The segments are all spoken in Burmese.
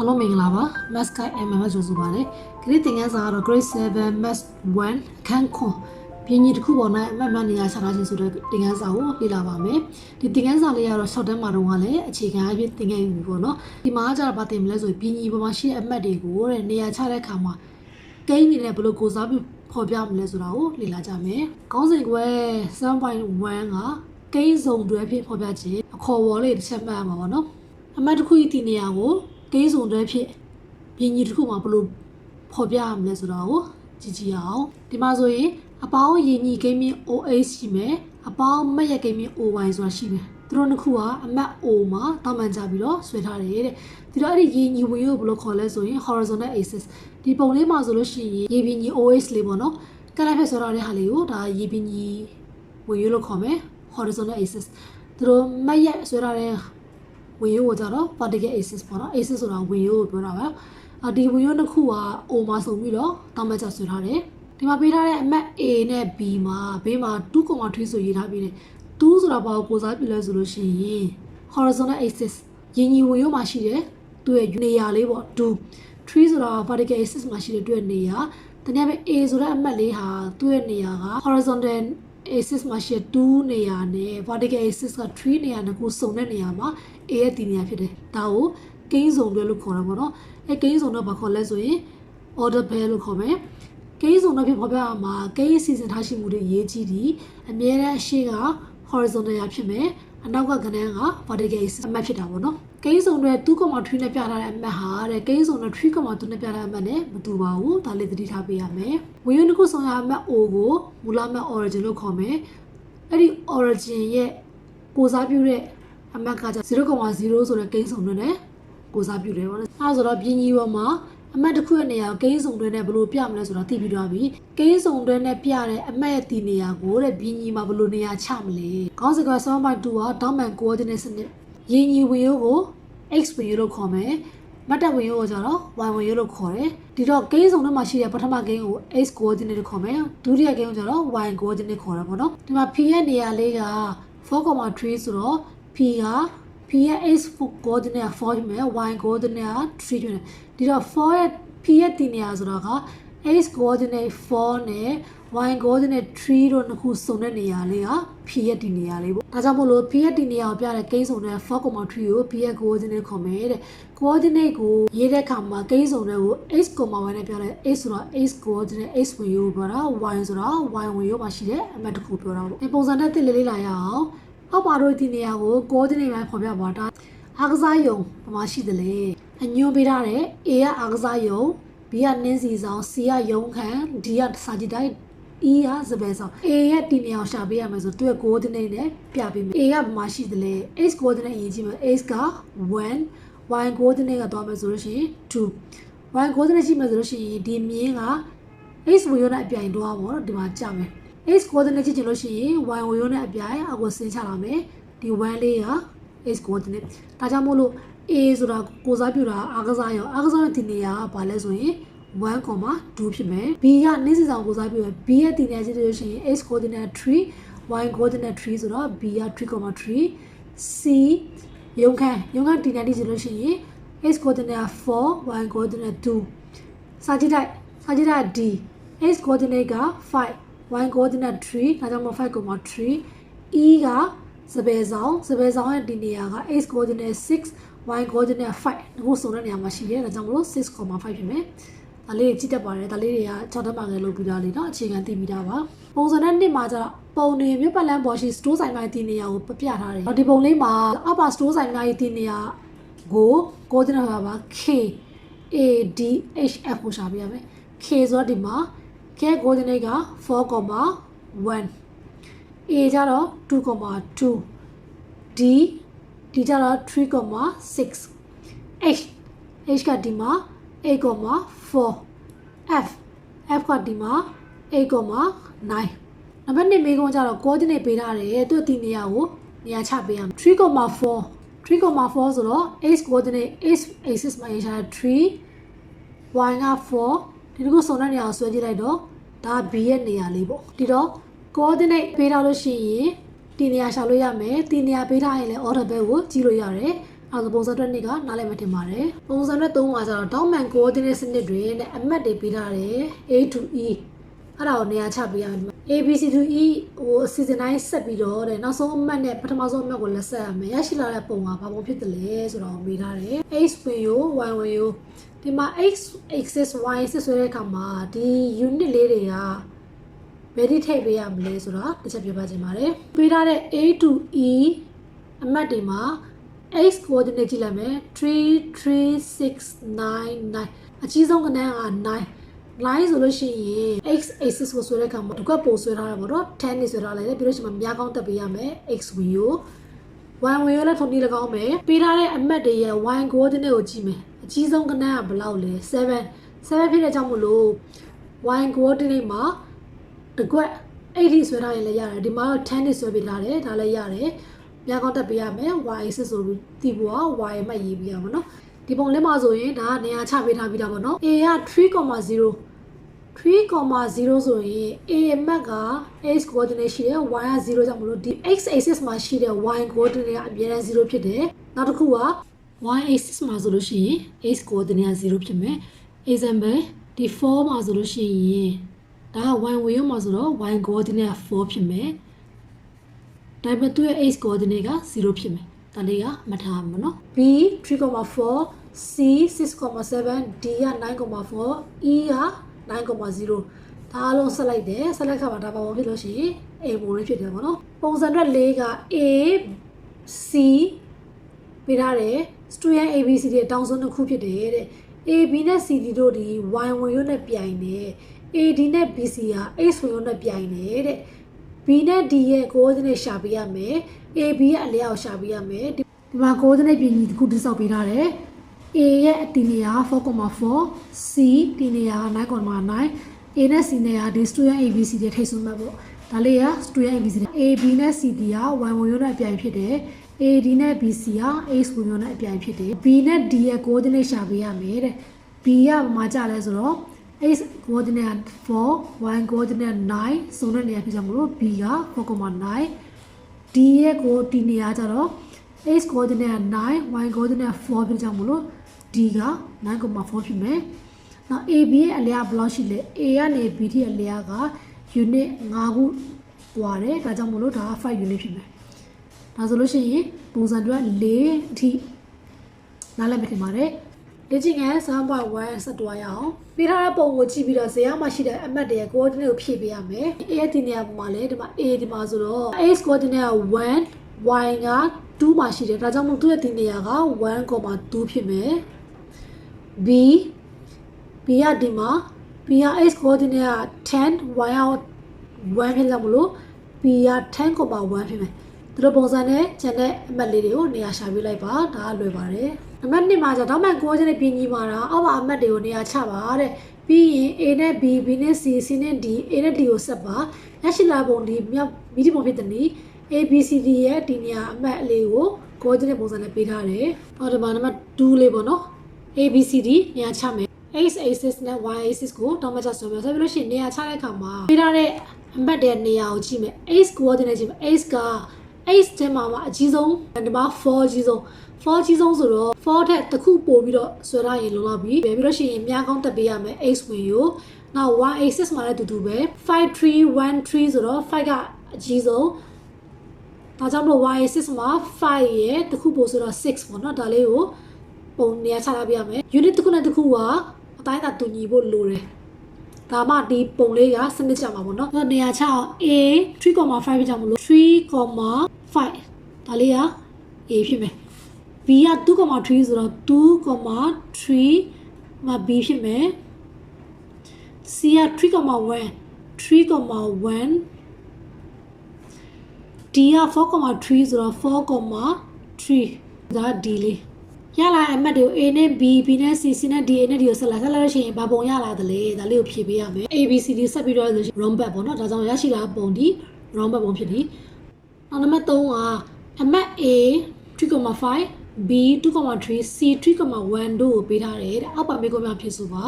အားလုံးမင်္ဂလာပါ Math Guide MM ကြိုဆိုပါရစေ။ဒီနေ့သင်ခန်းစာကတော့ Grade 7 Math 1အခန်းခွန်ပြည်ညီတစ်ခုပေါ်၌အမှတ်မှတ်နေရာချထားခြင်းဆိုတဲ့သင်ခန်းစာကိုလေ့လာပါမယ်။ဒီသင်ခန်းစာလေးကတော့ short term မှာတော့ကလည်းအခြေခံအဖြစ်သင်ခဲ့ပြီပေါ့နော်။ဒီမှာကကျတော့ဗာသင်မလဲဆိုရင်ပြည်ညီပေါ်မှာရှိတဲ့အမှတ်တွေကိုတဲ့နေရာချတဲ့အခါမှာကိန်းနေနဲ့ဘယ်လိုကိုစားပြုဖော်ပြမလဲဆိုတာကိုလေ့လာကြမယ်။ခေါင်းစဉ်ကွယ်7.1ကကိန်းစုံတွဲဖြစ်ဖော်ပြခြင်းအခေါ်ဝေါ်လေးတစ်ချက်မှတ်ရမှာပေါ့နော်။အမှတ်တစ်ခုဤဒီနေရာကို ကိန်းစုံတွဲဖြစ်ပြည်ညီတစ်ခုမှာဘယ်လိုဖော်ပြရမလဲဆိုတာကိုကြည့်ကြည့်အောင်ဒီမှာဆိုရင်အပေါင်းရည်ညီကိန်းမြင့် OH ရှိမယ်အပေါင်းမက်ရကိန်းမြင့် OY ဆိုတာရှိမယ်သူတို့နှစ်ခုကအမတ် O မှာတောင်းပန်ကြပြီးတော့ဆွဲထားတယ်တဲ့ဒီတော့အဲ့ဒီရည်ညီဝင်ရိုးကိုဘယ်လိုခေါ်လဲဆိုရင် horizontal axis ဒီပုံလေးမှာဆိုလို့ရှိရင်ရေပြင်ညီ OH လေးပေါ့နော်ကလိုက်ဖက်ဆိုတော့တဲ့ဟာလေးကိုဒါရေပြင်ညီဝင်ရိုးလို့ခေါ်မယ် horizontal axis သူတို့မက်ရဆွဲထားတဲ့ ဝင်ရိုးကိုကြတော့ vertical axis ပေါ့နော် axis ဆိုတာဝင်ရိုးကိုပြောတာပါအဒီဝင်ရိုးနှစ်ခုက O မှာစုံပြီးတော့တောင်းပန်ကြဆွဲထားတယ်ဒီမှာပေးထားတဲ့အမှတ် A နဲ့ B မှာဘေးမှာ2.3ဆိုရေးထားပြီးတယ်2ဆိုတာဘာကိုကိုစားပြလဲဆိုလို့ရှိရင် horizontal axis ရင်းညီဝင်ရိုးမှာရှိတဲ့သူ့ရဲ့နေရာလေးပေါ့2 3ဆိုတာ vertical axis မှာရှိတဲ့သူ့ရဲ့နေရာတနည်းအားဖြင့် A ဆိုတဲ့အမှတ်လေးဟာသူ့ရဲ့နေရာက horizontal axis မှာရှိတဲ့2နေရာနဲ့ vertical axis က3နေရာနဲ့ကိုစုံတဲ့နေရာမှာ A ရဲ့ဒီနေရာဖြစ်တယ်ဒါကိုကိန်းစုံတွဲလို့ခေါ်တာပေါ့နော်အဲကိန်းစုံတော့ဘာခေါ်လဲဆိုရင် order pair လို့ခေါ်မယ်ကိန်းစုံတော့ဖြစ်ပေါ်ပြရမှာကိန်းစီစဉ်ထားရှိမှုတွေအရေးကြီးသည်အမြဲတမ်းအရှိက horizontal ရာဖြစ်မယ်အနောက်ကကဏ္ဍက vertical axis အမှတ်ဖြစ်တာပေါ့နော်ကိန်းစုံတွေ2.3နဲ့ပြထားတဲ့အမှတ်ဟာတဲ့ကိန်းစုံတွေ3.2နဲ့ပြထားတဲ့အမှတ်နဲ့မတူပါဘူးဒါလေးသတိထားပေးရမယ်ဝင်ရုံတစ်ခုဆောင်ရအမှတ် O ကိုမူလအမှတ် origin လို့ခေါ်မယ်အဲ့ဒီ origin ရဲ့ကိုစားပြုတဲ့ အမှတ်ကကျ0.0ဆိုတဲ့ကိန်းစုံတွေနဲ့ကိုစားပြုတယ်ပေါ့နော်အဲဒါဆိုတော့ပြင်းကြီးပေါ်မှာအမှတ်တစ်ခုရဲ့နေရာကိုကိန်းစုံတွဲနဲ့ဘယ်လိုပြမလဲဆိုတာသိပြီးတော့ပြီကိန်းစုံတွဲနဲ့ပြတဲ့အမှတ်ရဲ့ဒီနေရာကိုတဲ့ပြင်းကြီးမှာဘယ်လိုနေရာချမလဲခေါင်းစဉ်က7.2က dominant coordinate စနစ်ရင်းညီဝင်ရိုးကို x ဝင်ရိုးလို့ခေါ်မယ်မတ်တက်ဝင်ရိုးကိုကျတော့ y ဝင်ရိုးလို့ခေါ်တယ်ဒီတော့ကိန်းစုံထဲမှာရှိတဲ့ပထမကိန်းကို x coordinate လို့ခေါ်မယ်ဒုတိယကိန်းကိုကျတော့ y coordinate ခေါ်တာပေါ့နော်ဒီမှာ p ရဲ့နေရာလေးက4.3ဆိုတော့ p က p ရဲ့ x coordinate က4ဖြစ်မယ် y coordinate က3ဖြစ်မယ်ဒီတော့4ရဲ့ p ရဲ့ဒီနေရာဆိုတော့က x coordinate 4နဲ့ y coordinate 3တို့နှစ်ခုစုံတဲ့နေရာလေးက p ရဲ့ဒီနေရာလေးပေါ့ဒါကြောင့်မို့လို့ p ရဲ့ဒီနေရာကိုပြတဲ့ကိန်းစုံတဲ့4.3ကို p ရဲ့ coordinate ခေါ်မယ်တဲ့ coordinate ကိုရေးတဲ့အခါမှာကိန်းစုံတဲ့ကို x, y နဲ့ပြတဲ့ x ဆိုတော့ x coordinate x ဝင်ရိုးပြောတာ y ဆိုတော့ y ဝင်ရိုးမှာရှိတဲ့အမှတ်တစ်ခုပြောတာပေါ့ဒီပုံစံနဲ့တစ်လေးလေးလာရအောင် အောက်ပါတို့ဒီနေရာကို coordinate ပိုင်းဖော်ပြပါတာအားကစားယုံဘာမှရှိတယ်လေအညွှန်းပေးထားတဲ့ A ကအားကစားယုံ B ကနင်းစီဆောင် C ကရုံးခန်း D ကစာကြည့်တိုင်း E ကစပယ်ဆောင် A ရဲ့ဒီနေရာကိုရှာပေးရမယ်ဆိုသူ့ရဲ့ coordinate နဲ့ပြပေးမယ် A ကဘာမှရှိတယ်လဲ x coordinate အရင်ကြည့်မယ် x က1 y coordinate ကသွားမယ်ဆိုလို့ရှိရင်2 y coordinate ရှိမယ်ဆိုလို့ရှိရင်ဒီမြင်းက x ဝေရိုးနဲ့အပြိုင်တွားပေါ့နော်ဒီမှာကြမယ် x coordinate ကြည့်ချင်လို့ရှိရင် y ဝေရိုးနဲ့အပြိုင်အကိုဆင်းချလာမယ်ဒီ1လေးက x coordinate ဒါကြောင့်မို့လို့ a ဆိုတာကိုစားပြုတာအားကစားရောအားကစားရဲ့ဒီနေရာကဘာလဲဆိုရင်1.2ဖြစ်မယ် b ကနေ့စဉ်ဆောင်ကိုစားပြုရ b ရဲ့ဒီနေရာကြည့်လို့ရှိရင် x coordinate 3 y coordinate 3ဆိုတော့ b က3.3 c ရုံခန်းရုံခန်းဒီနေရာကြည့်လို့ရှိရင် x coordinate 4 y coordinate 2စာကြည့်တိုက်စာကြည့်တိုက် d x coordinate က5 y coordinate 3ဒါကြောင့်မို့5.3 e ကစပယ်ဆောင်စပယ်ဆောင်ရဲ့ဒီနေရာက x coordinate 6 y coordinate 5ဒီကိုစုံတဲ့နေရာမှာရှိတယ်ဒါကြောင့်မလို့6.5ဖြစ်မယ်ဒါလေးတွေကြည့်တတ်ပါတယ်ဒါလေးတွေက6တက်မှငယ်လို့ပြီးသားလေးเนาะအခြေခံသိပြီးသားပါပုံစံနဲ့နှစ်မှာကျတော့ပုံတွေမြတ်ပတ်လန်းပေါ်ရှိ store ဆိုင်ပိုင်းဒီနေရာကိုပြပြထားတယ်ဒီပုံလေးမှာအောက်ပါ store ဆိုင်ပိုင်းဒီနေရာကို coordinate ပါပါ k a d h f ကိုရှာပြရမယ် k ဆိုတော့ဒီမှာ k coordinate က4.1 a ကြတော့2.2 d d ကြတော့3.6 h h ကဒီမှာ8.4 f f ကဒီမှာ8.9နံပါတ်1မိကုန်းကြတော့ coordinate ပေးထားတယ်သူ့ဒီနေရာကိုနေရာချပေးရမယ်3.4 3.4ဆိုတော့ x coordinate x axis မှာရေးထား3 y က4 ဒီလိုစုံတဲ့နေရာကိုဆွဲကြည့်လိုက်တော့ဒါ b ရဲ့နေရာလေးပေါ့ဒီတော့ coordinate ပေးထားလို့ရှိရင်ဒီနေရာရှာလို့ရမယ်ဒီနေရာပေးထားရင်လည်း order bell ကိုကြည့်လို့ရတယ်အဲဒါပုံစံအတွက်နှစ်ကနားလည်မှတင်ပါတယ်ပုံစံအတွက်သုံးပါကျတော့ document coordinate စနစ်တွေနဲ့အမှတ်တွေပေးထားတယ် A to E အဲ့ဒါကိုနေရာချပေးရမယ် A B C to E ဟိုအစီအစဉ်တိုင်းဆက်ပြီးတော့တဲ့နောက်ဆုံးအမှတ်နဲ့ပထမဆုံးအမှတ်ကိုလက်ဆက်ရမယ်ရရှိလာတဲ့ပုံကဘာပုံဖြစ်တယ်လဲဆိုတော့မေးထားတယ် X ဝင်ရော Y ဝင်ရော ဒီမှာ X axis Y axis ဆိုတဲ့အခါမှာဒီ unit လေးတွေကဘယ်ဒီထည့်ပေးရမလဲဆိုတော့တစ်ချက်ပြပါချင်ပါတယ်ပေးထားတဲ့ A to E အမှတ်တွေမှာ x coordinate ကြည့်လိုက်မယ်33699အကြီးဆုံးကဏ္ဍက9 9ဆိုလို့ရှိရင် x axis ကိုဆွဲတဲ့အခါမှာတစ်ခွက်ပိုဆွဲထားတာပေါ့နော်10နေဆွဲထားလိုက်တယ်ပြီးလို့ရှိရင်များကောင်းတက်ပေးရမယ် x wheel ကို y wheel လည်းထုံနည်း၎င်းမယ်ပေးထားတဲ့အမှတ်တွေရဲ့ y coordinate ကိုကြည့်မယ် အကြီးဆုံးကဏ္ဍကဘယ်လောက်လဲ7 7ဖြစ်တဲ့ကြောင့်မလို့ y coordinate မှာတစ်ခွက်80ဆွဲထားရင်လည်းရတယ်ဒီမှာတော့10နေဆွဲပေးထားတယ်ဒါလည်းရတယ်များကောင်းတက်ပေးရမယ် y axis ဆိုပြီးတီပေါ် y မှတ်ရေးပေးရမှာနော်ဒီပုံလေးမှာဆိုရင်ဒါကနေရာချပေးထားပြီးသားပေါ့နော် a က3.0 3.0ဆိုရင် a အမှတ်က x coordinate ရှိတယ် y က0ကြောင့်မလို့ဒီ x axis မှာရှိတဲ့ y coordinate ကအမြဲတမ်း0ဖြစ်တယ်နောက်တစ်ခုက y axis မှာဆိုလို့ရှိရင် x coordinate က0ဖြစ်မယ် example ဒီ4မှာဆိုလို့ရှိရင်ဒါက y way မှာဆိုတော့ y coordinate က4ဖြစ်မယ်ဒါပေမဲ့သူ့ရဲ့ x coordinate က0ဖြစ်မယ်ဒါလေးကမှတ်ထားမှာနော် b 3.4 c 6.7 d က9.4 e က9.0ဒါအလုံးဆက်လိုက်တယ်ဆက်လိုက်ခါမှာဒါပါဝင်ဖြစ်လို့ရှိရင် a ပုံလေးဖြစ်တယ်ပေါ့နော်ပုံစံအတွက်၄က a c ပေးထားတယ် student abc တွေအတောင်ဆုံးတစ်ခုဖြစ်တယ်တဲ့ ab နဲ့ cd တို့ဒီ y ဝင်ရုံနဲ့ပြိုင်တယ် ad နဲ့ bc က x ဝင်ရုံနဲ့ပြိုင်တယ်တဲ့ b နဲ့ d ရဲ့ coordinate ရှာပေးရမယ် ab ရဲ့အလျောက်ရှာပေးရမယ်ဒီမှာ coordinate ပြင်ကြီးတစ်ခုတိစောက်ပေးထားတယ် a ရဲ့အတီနေရာ4.4 c တီနေရာ9.9 a နဲ့ c နဲ့ကဒီ student abc တွေထိတ်ဆုံးမှတ်ပေါ့ဒါလေးက student abc တွေ ab နဲ့ cd က y ဝင်ရုံနဲ့အပြိုင်ဖြစ်တယ် AD နဲ့ BC က X ဝင်ရောနဲ့အပြိုင်ဖြစ်တယ် B နဲ့ D ရဲ့ coordinate ရှာပေးရမယ်တဲ့ B ကဘာမှကြလဲဆိုတော့ X coordinate 4 Y coordinate 9စုံတဲ့နေရာဖြစ်ကြမလို့ B က4.9 D ရဲ့ coordinate နေရာကြတော့ X coordinate 9 Y coordinate 4ဖြစ်ကြမလို့ D က9.4ဖြစ်မယ်နောက် AB ရဲ့အလျားဘယ်လောက်ရှိလဲ A ကနေ B ထိအလျားက unit 5ခုပွားတယ်ဒါကြောင့်မလို့ဒါက5 unit ဖြစ်မယ် ဒါဆိုလို့ရှိရင်ပုံစံအတွက်၄အထိနားလည်မထင်ပါတယ်လေ့ကျင့်ခန်း3.1ဆက်တွားရအောင်ပြီးထားတဲ့ပုံကိုကြည့်ပြီးတော့ဇေယျမှာရှိတဲ့အမှတ်တွေရဲ့ coordinate ကိုဖြည့်ပေးရမယ် a ရဲ့ဒီနေရာပုံမှာလဲဒီမှာ a ဒီမှာဆိုတော့ x coordinate က1 y က2မှာရှိတယ်ဒါကြောင့်မို့သူ့ရဲ့ဒီနေရာက1.2ဖြစ်မယ် b b ကဒီမှာ b က x coordinate က10 y က1ဖြစ်လာမလို့ b က10.1ဖြစ်မယ် သူတို့ပုံစံနဲ့ကျန်တဲ့အမှတ်လေးတွေကိုနေရာရှာပေးလိုက်ပါဒါကလွယ်ပါတယ်အမှတ်1မှာကျတော့မှကိုကျတဲ့ပြင်ကြီးမှာတော့အောက်မှာအမှတ်တွေကိုနေရာချပါတဲ့ပြီးရင် A နဲ့ B B နဲ့ C C နဲ့ D A နဲ့ D ကိုဆက်ပါရရှိလာပုံဒီမြောက်မီဒီပုံဖြစ်တဲ့နီ A B C D ရဲ့ဒီနေရာအမှတ်အလေးကိုကိုကျတဲ့ပုံစံနဲ့ပေးထားတယ်ဟောဒီမှာနံပါတ်2လေးပေါ့နော် A B C D နေရာချမယ် x axis နဲ့ y axis ကိုတောင်းမချဆွဲမယ်ဆိုပြီးလို့ရှိရင်နေရာချတဲ့အခါမှာပေးထားတဲ့အမှတ်တဲ့နေရာကိုကြည့်မယ် x coordinate ကြည့်မယ် x က x ထဲမှာမှာအကြီးဆုံးဒီမှာ4အကြီးဆုံး4အကြီးဆုံးဆိုတော့4ထက်တစ်ခုပို့ပြီးတော့ဆွဲထားရင်လုံလောက်ပြီပြီးလို့ရှိရင်များကောင်းတက်ပေးရမယ် x ဝင်ကိုနောက် y axis မှာလည်းတူတူပဲ5313ဆိုတော့5ကအကြီးဆုံးဒါကြောင့်မလို့ y axis မှာ5ရဲ့တစ်ခုပို့ဆိုတော့6ပေါ့နော်ဒါလေးကိုပုံနေရာချထားပြရမယ် unit တစ်ခုနဲ့တစ်ခုကအတိုင်းအတာတူညီဖို့လိုတယ်ဒါမှဒီပုံလေးကစနစ်ကြမှာပေါ့နော်။နေရာချအောင် A 3.5ဖြစ်ကြမလို့3.5 ဒါလေးက A ဖြစ်မယ်။ B က2.3ဆိုတော့2.3မှာ B ဖြစ်မယ်။ C က3.1 3.1 D က4.3ဆိုတော့4.3ဒါ D လေးရလာတဲ့အမှတ်တွေကို A နဲ့ B B နဲ့ C C နဲ့ D A နဲ့ D ကိုဆက်လာဆက်လာလို့ရှိရင်ဘာပုံရလာသလဲဒါလေးကိုဖြည့်ပေးရမယ် A B C D ဆက်ပြီးတော့ဆိုရှင် round back ပေါ့နော်ဒါကြောင့်ရရှိတာပုံဒီ round back ပုံဖြစ်ပြီ နောက်နံပါတ်3ကအမှတ် A 3.5 B 2.3 C 3.1တို့ကိုပေးထားတယ်တဲ့အောက်ပါမေးခွန်းများဖြစ်ဆိုပါ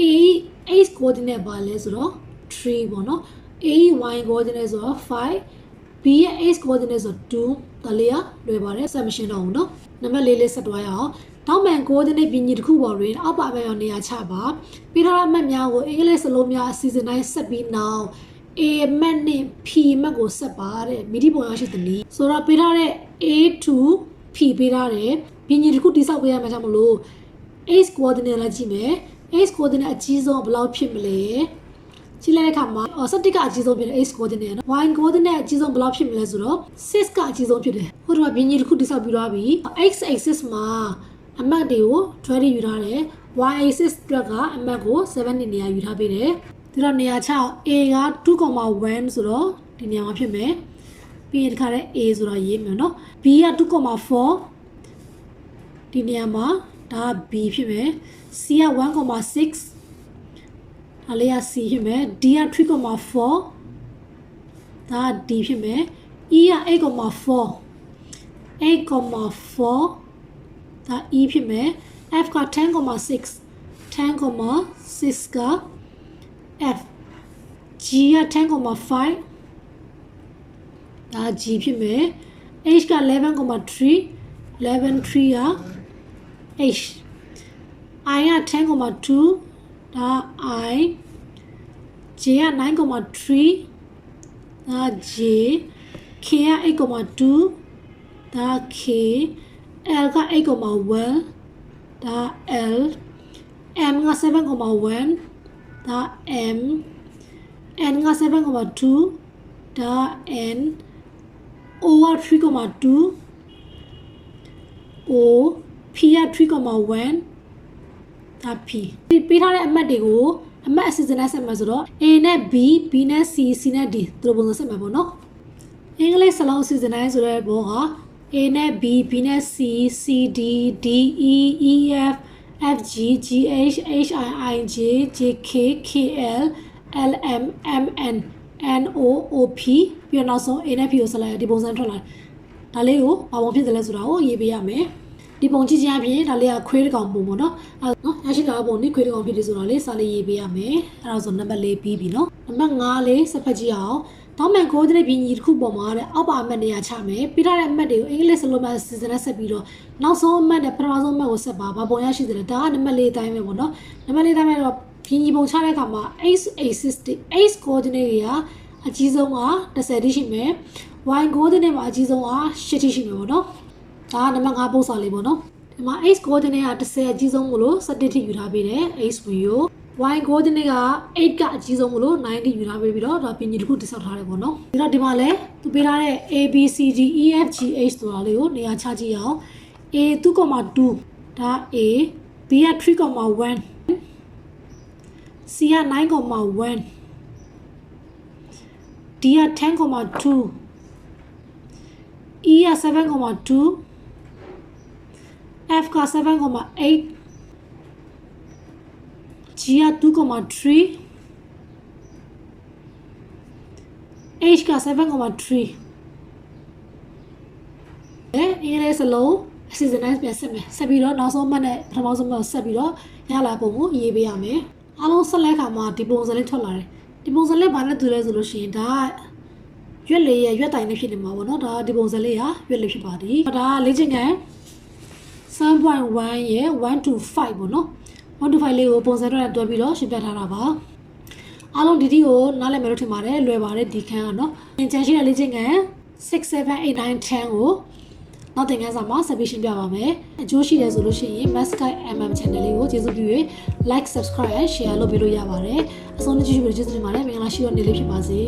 A H coordinate ပါလဲဆိုတော့3ပေါ့နော် A Y coordinate ဆိုတော့5 B ရဲ့ x coordinateဆို2ဒါလေးကလွယ်ပါတယ်ဆက်မရှင်းတော့ဘူးเนาะနံပါတ်လေးလေးဆက်တွားရအောင်တောင်းပန် coordinate ပြင်ညီတစ်ခုပေါ်တွင်အောက်ပါအမှတ်ရောနေရာချပါပြီးတော့အမှတ်များကိုအင်္ဂလိပ်စလုံးများအစီအစဉ်တိုင်းဆက်ပြီးနောက် A မတ်နဲ့ P မတ်ကိုဆက်ပါတဲ့မိဒီပုံရရှိသနည်းဆိုတော့ပေးထားတဲ့ A to P ပေးထားတယ်ပြင်ညီတစ်ခုတိစောက်ပေးရမှာကြောင့်မလို့ x coordinate လာကြည့်မယ် x coordinate အကြီးဆုံးဘယ်လောက်ဖြစ်မလဲကြည့်လိုက်တဲ့အခါမှာအော်7ကအကြီးဆုံးဖြစ်တယ် x coordinate နော် y coordinate အကြီးဆုံးဘယ်လောက်ဖြစ်မလဲဆိုတော့6ကအကြီးဆုံးဖြစ်တယ်ဟိုတော့ပြင်ကြီးတစ်ခုတိစောက်ပြီးသွားပြီ x axis မှာအမှတ်တွေကို20ယူထားတယ် y axis အတွက်ကအမှတ်ကို7နေနေရာယူထားပေးတယ် ဒီတော့နေရာ6 a က2.1ဆိုတော့ဒီနေရာမှာဖြစ်မယ်ပြီးရင်ဒီခါတဲ့ a ဆိုတော့ရေးမယ်နော် b က2.4ဒီနေရာမှာဒါက b ဖြစ်မယ် c က1.6ဒါလေးက c ဖြစ်မယ် d က3.4ဒါက d ဖြစ်မယ် e က8.4 8.4ဒါ e ဖြစ်မယ် f က10.6 10.6က f g က10.5ဒါ g ဖြစ်မယ် h က11.3 11.3 က h i က10.2ဒါ i j က9.3ဒါ j k က8.2ဒါ k l က8.1ဒါ l m က7.1 ဒါ m n က7.2ဒါ n o က3.2 o p က3.1ဒါ p ဒီပေးထားတဲ့အမှတ်တွေကိုအမှတ်အစစ်စနဲ့ဆက်မှာဆိုတော့ a နဲ့ b b နဲ့ c c နဲ့ d သူတို့ပုံစံဆက်မှာပေါ့နော်အင်္ဂလိပ်စလုံးအစစ်စနဲ့ဆိုတဲ့ဘောက a နဲ့ b b နဲ့ c c d d e e f f g g h h i i j j k k l l m m n n o o p ပြီးတော့နောက်ဆုံး a နဲ့ p ကိုဆက်လိုက်ဒီပုံစံထွက်လာတယ်ဒါလေးကိုဘာပုံဖြစ်တယ်လဲဆိုတာကိုရေးပေးရမယ်ဒီပုံကြည့်ခြင်းအပြင်ဒါလေးကခွေးတစ်ကောင်ပုံပေါ့နော်အဲနော်ရရှိတာပုံนี่ခွေးတစ်ကောင်ဖြစ်တယ်ဆိုတော့လေစာလေးရေးပေးရမယ်အဲဒါဆိုနံပါတ်၄ပြီးပြီနော်နံပါတ်5လေးစက်ဖက်ကြည့်အောင် တောင်းမှန်ကိုတဲ့ပြင်ကြီးတစ်ခုပေါ်မှာတဲ့အောက်ပါအမှတ်နေရာချမယ်ပြီးထားတဲ့အမှတ်တွေကိုအင်္ဂလိပ်စလုံးမှာစီစဉ်နဲ့ဆက်ပြီးတော့နောက်ဆုံးအမှတ်နဲ့ပထမဆုံးအမှတ်ကိုဆက်ပါဘာပုံရရှိတယ်လဲဒါကနံပါတ်၄အတိုင်းပဲပေါ့နော်နံပါတ်၄အတိုင်းပဲတော့ပြင်ကြီးပုံချတဲ့အခါမှာ x axis တွေ x coordinate တွေကအကြီးဆုံးက30တိရှိမယ် y coordinate မှာအကြီးဆုံးက8တိရှိမယ်ပေါ့နော်ဒါကနံပါတ်5ပုံစံလေးပေါ့နော်ဒီမှာ x coordinate က30အကြီးဆုံးမလို့17ထိယူထားပေးတယ် x view y coordinate က8ကအကြီးဆုံးမလို့90ယူထားပေးပြီးတော့ဒါပြင်ကြီးတစ်ခုတိစောက်ထားတယ်ပေါ့နော်ဒီတော့ဒီမှာလဲသူပေးထားတဲ့ a b c d e f g h ဆိုတာလေးကိုနေရာချကြည့်အောင် a 2.2ဒါ a b က3.1 c က9.1 d က10.2 e က7.2 f က7.8 g က2.3 h က7.3အဲအင်္ဂလိပ်စလုံးအစီအစဉ်တိုင်းပြန်ဆက်မယ်ဆက်ပြီးတော့နောက်ဆုံးမှတ်နဲ့ပထမဆုံးမှတ်ဆက်ပြီးတော့ရလာပုံကိုရေးပေးရမယ်အားလုံးဆက်လက်ခါမှာဒီပုံစံလေးထွက်လာတယ်ဒီပုံစံလေးဘာနဲ့တူလဲဆိုလို့ရှိရင်ဒါကရွက်လေးရဲ့ရွက်တိုင်လေးဖြစ်နေမှာပေါ့နော်ဒါဒီပုံစံလေးဟာရွက်လေးဖြစ်ပါသည်ဒါကလေ့ကျင့်ခန်း7.1ရဲ့1 to 5ပေါ့နော် 1 to 5လေးကိုပုံစံတော့တွဲပြီးတော့ရှင်းပြထားတာပါအားလုံးဒီဒီကိုနားလည်မယ်လို့ထင်ပါတယ်လွယ်ပါတယ်ဒီခန်းကနော်သင်ချန်ရှိတဲ့လေ့ကျင့်ခန်း6 7 8 9 10ကိုနောက်သင်ခန်းစာမှာဆက်ပြီးရှင်းပြပါမယ်အကျိုးရှိတယ်ဆိုလို့ရှိရင် Maskai MM channel လေးကိုကျေးဇူးပြု၍ like subscribe share လုပ်ပေးလို့ရပါတယ်အဆုံးထိကြည့်ပြီးကျေးဇူးတင်ပါတယ်မင်္ဂလာရှိတဲ့နေ့လေးဖြစ်ပါစေ